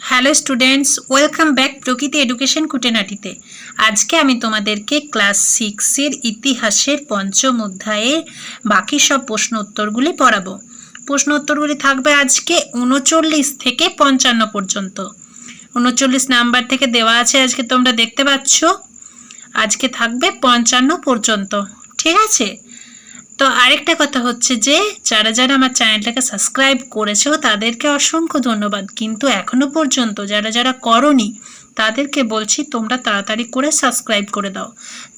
Hello students welcome back Prakriti education কুটেনাটিতে আজকে আমি তোমাদেরকে ক্লাস সিক্সের ইতিহাসের পঞ্চম অধ্যায়ের বাকি সব প্রশ্ন উত্তরগুলি পড়াবো। প্রশ্ন উত্তরগুলি থাকবে আজকে উনচল্লিশ থেকে পঞ্চান্ন পর্যন্ত। উনচল্লিশ নাম্বার থেকে দেওয়া আছে আজকে তোমরা দেখতে পাচ্ছ। আজকে থাকবে পঞ্চান্ন পর্যন্ত। ঠিক আছে? তো আরেকটা কথা হচ্ছে যে, যারা যারা আমার চ্যানেলটাকে সাবস্ক্রাইব করেছ, তাদেরকে অসংখ্য ধন্যবাদ। কিন্তু এখনও পর্যন্ত যারা যারা করনি, তাদেরকে বলছি তোমরা তাড়াতাড়ি করে সাবস্ক্রাইব করে দাও।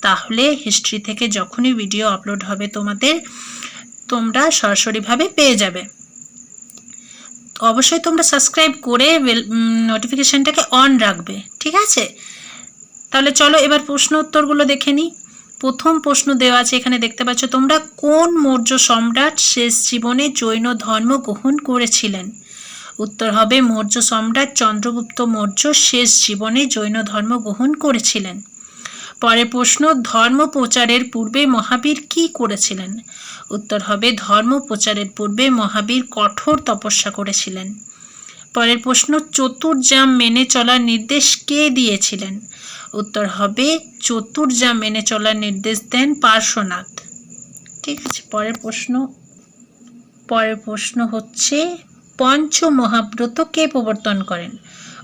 তাহলে হিস্ট্রি থেকে যখনই ভিডিও আপলোড হবে তোমাদের, তোমরা সরাসরিভাবে পেয়ে যাবে। অবশ্যই তোমরা সাবস্ক্রাইব করে নোটিফিকেশানটাকে অন রাখবে, ঠিক আছে? তাহলে চলো এবার প্রশ্ন উত্তরগুলো দেখে নিই। প্রথম প্রশ্ন দেওয়া আছে, এখানে দেখতে পাচ্ছ, তোমরা কোন মৌর্য সম্রাট শেষ জীবনে জৈন ধর্ম গ্রহণ করেছিলেন? উত্তর হবে, মৌর্য সম্রাট চন্দ্রগুপ্ত মৌর্য শেষ জীবনে জৈন ধর্ম গ্রহণ করেছিলেন। পরের প্রশ্ন, ধর্ম প্রচারের পূর্বে মহাবীর কি করেছিলেন? উত্তর হবে, ধর্ম প্রচারের পূর্বে মহাবীর কঠোর তপস্যা করেছিলেন। পরের প্রশ্ন চতুর্জাম মেনে চলার নির্দেশ কে দিয়েছিলেন? উত্তর হবে চতুর্জাম মেনে চলার নির্দেশ দেন পার্শ্বনাথ। ঠিক আছে, পরের প্রশ্ন। পরের প্রশ্ন হচ্ছে পঞ্চ মহাব্রত কে প্রবর্তন করেন?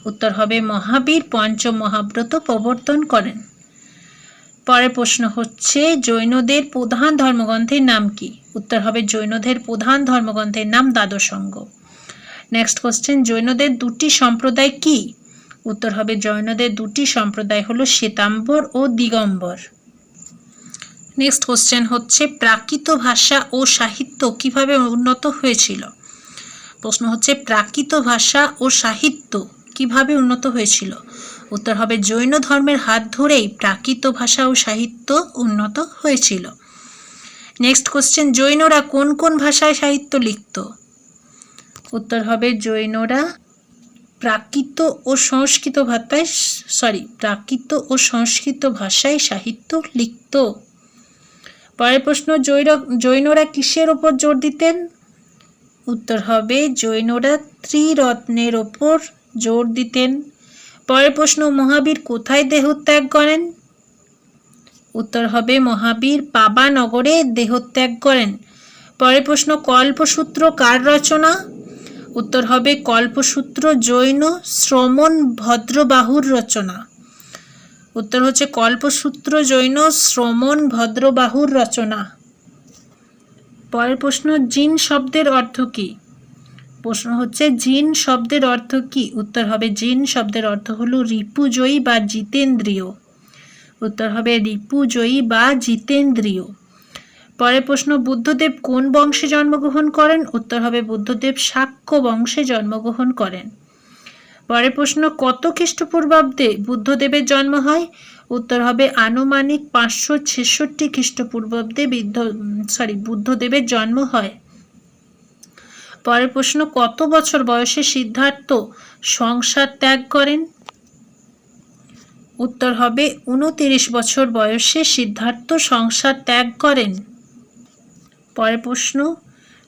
উত্তর হবে, মহাবীর পঞ্চ মহাব্রত প্রবর্তন করেন। পরের প্রশ্ন হচ্ছে, জৈনদের প্রধান ধর্মগ্রন্থের নাম কি? উত্তর হবে, জৈনদের প্রধান ধর্মগ্রন্থের নাম দ্বাদশঙ্গ নেক্সট কোশ্চেন জৈনদের দুটি সম্প্রদায় কি? উত্তর হবে, জৈনদের দুটি সম্প্রদায় হলো শ্বেতাম্বর ও দিগম্বর। নেক্সট কোশ্চেন হচ্ছে, প্রাকৃত ভাষা ও সাহিত্য কীভাবে উন্নত হয়েছিল? প্রশ্ন হচ্ছে, প্রাকৃত ভাষা ও সাহিত্য কীভাবে উন্নত হয়েছিল? উত্তর হবে, জৈন ধর্মের হাত ধরেই প্রাকৃত ভাষা ও সাহিত্য উন্নত হয়েছিল। নেক্সট কোশ্চেন জৈনরা কোন কোন ভাষায় সাহিত্য লিখত? উত্তর হবে জৈনরা প্রাকৃত ও সংস্কৃত ভাষায় সরি প্রাকৃত ও সংস্কৃত ভাষায় সাহিত্য লিখত। পরের প্রশ্ন, জৈন, জৈনরা কিসের ওপর জোর দিতেন? উত্তর হবে জৈনরা ত্রিরত্নের ওপর জোর দিতেন। পরের প্রশ্ন, মহাবীর কোথায় দেহত্যাগ করেন? উত্তর হবে মহাবীর পাবা নগরে দেহত্যাগ করেন। পরের প্রশ্ন, কল্পসূত্র কার রচনা? উত্তর হবে কল্পসূত্র, জৈন, শ্রমণ, ভদ্রবাহুর রচনা। উত্তর হচ্ছে কল্পসূত্র, জৈন, শ্রমণ, ভদ্রবাহুর রচনা। পরের প্রশ্ন, জিন শব্দের অর্থ কী? প্রশ্ন হচ্ছে, জিন শব্দের অর্থ কি? উত্তর হবে, জিন শব্দের অর্থ হলো রিপুজয়ী বা জিতেন্দ্রীয়। উত্তর হবে, রিপুজয়ী বা জিতেন্দ্রীয়। পরের প্রশ্ন, বুদ্ধদেব কোন বংশে জন্মগ্রহণ করেন? উত্তর হবে, বুদ্ধদেব শাক্য বংশে জন্মগ্রহণ করেন। পরের প্রশ্ন, কত খ্রিস্টপূর্বাব্দে বুদ্ধদেবের জন্ম হয়? উত্তর হবে, আনুমানিক পাঁচশো ছেষট্টি খ্রিস্টপূর্বাব্দে বিদ্ধ, সরি, বুদ্ধদেবের জন্ম হয়। পরের প্রশ্ন, কত বছর বয়সে সিদ্ধার্থ সংসার ত্যাগ করেন? উত্তর হবে উনতিরিশ বছর বয়সে সিদ্ধার্থ সংসার ত্যাগ করেন। পরের প্রশ্ন,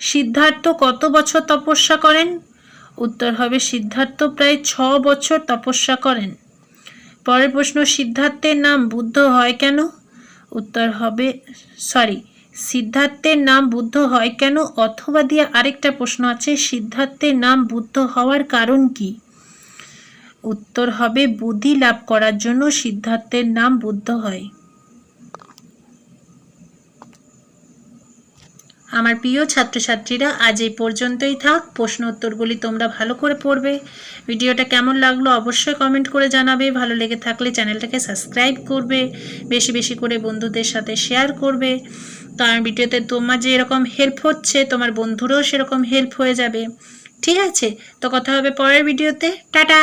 সিদ্ধার্থ কত বছর তপস্যা করেন? উত্তর হবে, সিদ্ধার্থ প্রায় ছ বছর তপস্যা করেন। পরের প্রশ্ন, সিদ্ধার্থের নাম বুদ্ধ হয় কেন? উত্তর হবে সরি সিদ্ধার্থের নাম বুদ্ধ হয় কেন? অথবা দিয়ে আরেকটা প্রশ্ন আছে, সিদ্ধার্থের নাম বুদ্ধ হওয়ার কারণ কি? উত্তর হবে, বুদ্ধি লাভ করার জন্য সিদ্ধার্থের নাম বুদ্ধ হয়। আমার প্রিয় ছাত্রছাত্রীরা, আজ এই পর্যন্তই থাক। প্রশ্ন উত্তরগুলি তোমরা ভালো করে পড়বে। ভিডিওটা কেমন লাগল অবশ্যই কমেন্ট করে জানাবে। ভালো লেগে থাকলে চ্যানেলটাকে সাবস্ক্রাইব করবে। বেশি বেশি করে বন্ধুদের সাথে শেয়ার করবে। কারণ ভিডিওতে তোমার যে এরকম হেল্প হচ্ছে, তোমার বন্ধুরও সেরকম হেল্প হয়ে যাবে। ঠিক আছে? তো কথা হবে পরের ভিডিওতে। টাটা!